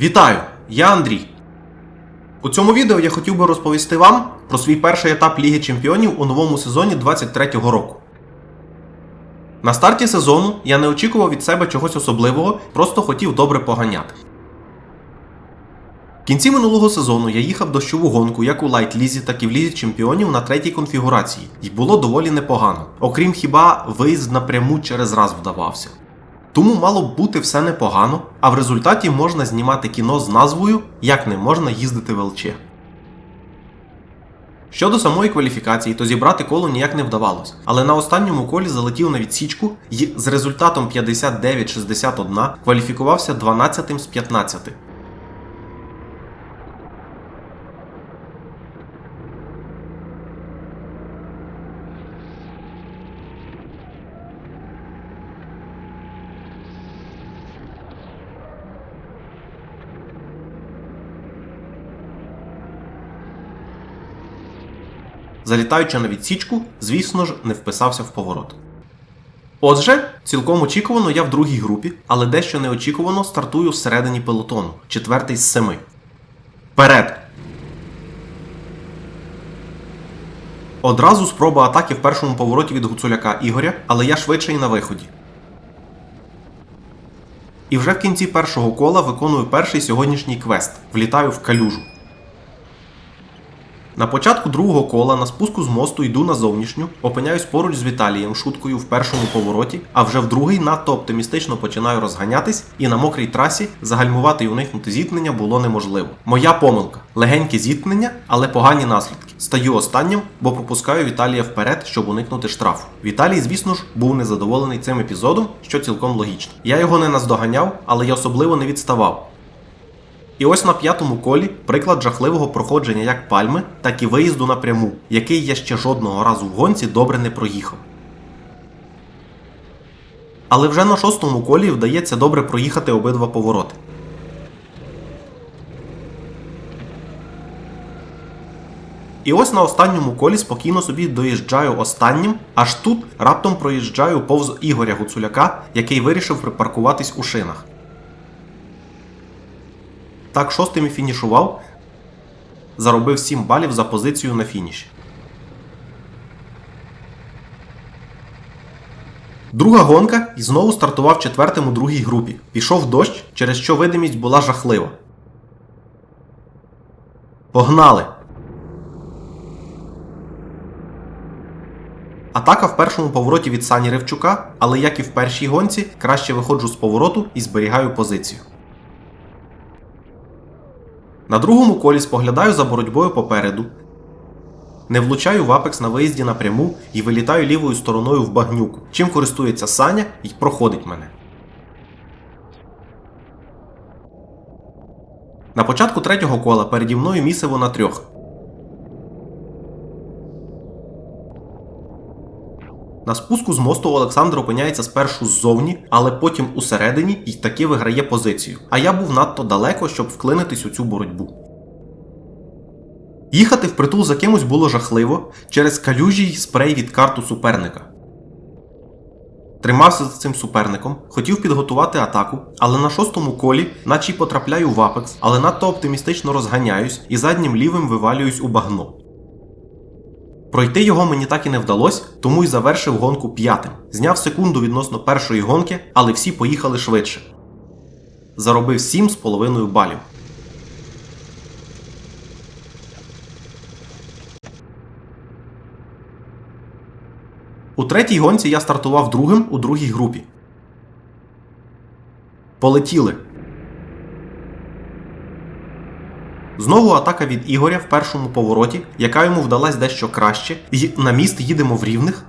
Вітаю! Я Андрій. У цьому відео я хотів би розповісти вам про свій перший етап Ліги Чемпіонів у новому сезоні 23-го року. На старті сезону я не очікував від себе чогось особливого, просто хотів добре поганяти. В кінці минулого сезону я їхав дощову гонку як у Лайт Лізі, так і в Лізі Чемпіонів на третій конфігурації, і було доволі непогано. Окрім хіба виїзд напряму через раз вдавався. Тому мало б бути все непогано, а в результаті можна знімати кіно з назвою Як не можна їздити в ЛЧ. Щодо самої кваліфікації, то зібрати коло ніяк не вдавалось, але на останньому колі залетів на відсічку і з результатом 59-61 кваліфікувався 12 з 15. Залітаючи на відсічку, звісно ж, не вписався в поворот. Отже, цілком очікувано я в другій групі, але дещо неочікувано стартую всередині пелотону, четвертий з семи. Вперед! Одразу спроба атаки в першому повороті від Гуцуляка Ігоря, але я швидше і на виході. І вже в кінці першого кола виконую перший сьогоднішній квест влітаю в калюжу. На початку другого кола на спуску з мосту йду на зовнішню, опиняюсь поруч з Віталієм шуткою в першому повороті, а вже в другий надто оптимістично починаю розганятись, і на мокрій трасі загальмувати і уникнути зіткнення було неможливо. Моя помилка легеньке зіткнення, але погані наслідки. Стаю останнім, бо пропускаю Віталія вперед, щоб уникнути штрафу. Віталій, звісно ж, був незадоволений цим епізодом, що цілком логічно. Я його не наздоганяв, але й особливо не відставав. І ось на п'ятому колі приклад жахливого проходження як пальми, так і виїзду напряму, який я ще жодного разу в гонці добре не проїхав. Але вже на шостому колі вдається добре проїхати обидва повороти. І ось на останньому колі спокійно собі доїжджаю останнім, аж тут раптом проїжджаю повз Ігоря Гуцуляка, який вирішив припаркуватись у шинах. Так шостим і фінішував, заробив 7 балів за позицію на фініші. Друга гонка і знову стартував четвертим у другій групі. Пішов дощ, через що видимість була жахлива. Погнали! Атака в першому повороті від Сані Ревчука, але як і в першій гонці, краще виходжу з повороту і зберігаю позицію. На другому колі споглядаю за боротьбою попереду. Не влучаю в апекс на виїзді напряму і вилітаю лівою стороною в багнюку, чим користується Саня і проходить мене. На початку третього кола переді мною місиво на трьох. На спуску з мосту Олександр опиняється спершу ззовні, але потім усередині і таки виграє позицію. А я був надто далеко, щоб вклинитись у цю боротьбу. Їхати впритул за кимось було жахливо через калюжі й спрей від карту суперника. Тримався за цим суперником, хотів підготувати атаку, але на шостому колі, наче й потрапляю в апекс, але надто оптимістично розганяюсь і заднім лівим вивалююсь у багно. Пройти його мені так і не вдалося, тому й завершив гонку п'ятим. Зняв секунду відносно першої гонки, але всі поїхали швидше. Заробив 7,5 балів. У третій гонці я стартував другим у другій групі. Полетіли. Знову атака від Ігоря в першому повороті, яка йому вдалась дещо краще, і на міст їдемо в рівних.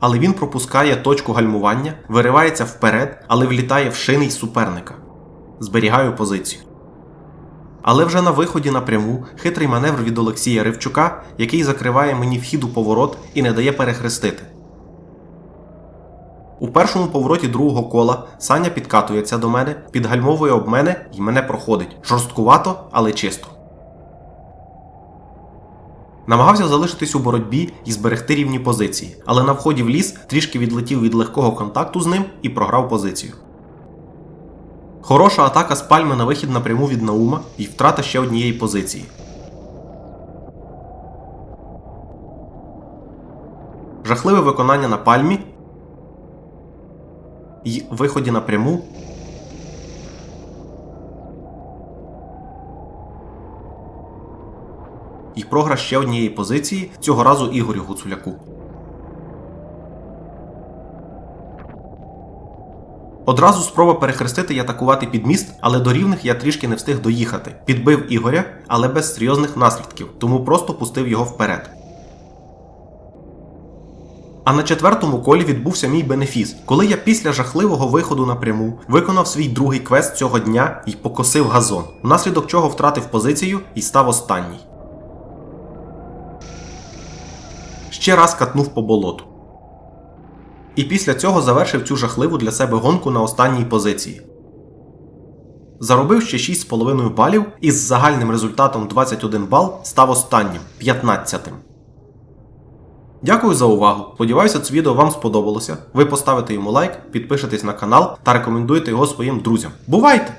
Але він пропускає точку гальмування, виривається вперед, але влітає в шини й суперника. Зберігаю позицію. Але вже на виході напряму хитрий маневр від Олексія Ривчука, який закриває мені вхід у поворот і не дає перехрестити. У першому повороті другого кола Саня підкатується до мене, підгальмовує об мене і мене проходить. Жорсткувато, але чисто. Намагався залишитись у боротьбі і зберегти рівні позиції, але на вході в ліс трішки відлетів від легкого контакту з ним і програв позицію. Хороша атака з пальми на вихід напряму від Наума і втрата ще однієї позиції. Жахливе виконання на пальмі. І виході напряму. І програш ще однієї позиції, цього разу Ігорю Гуцуляку. Одразу спроба перехрестити і атакувати під міст, але до рівних я трішки не встиг доїхати. Підбив Ігоря, але без серйозних наслідків, тому просто пустив його вперед. А на четвертому колі відбувся мій бенефіс, коли я після жахливого виходу напряму виконав свій другий квест цього дня і покосив газон, внаслідок чого втратив позицію і став останній. Ще раз катнув по болоту. І після цього завершив цю жахливу для себе гонку на останній позиції. Заробив ще 6,5 балів і з загальним результатом 21 бал став останнім 15-тим. Дякую за увагу. Сподіваюся, це відео вам сподобалося. Ви поставите йому лайк, підпишетесь на канал та рекомендуєте його своїм друзям. Бувайте!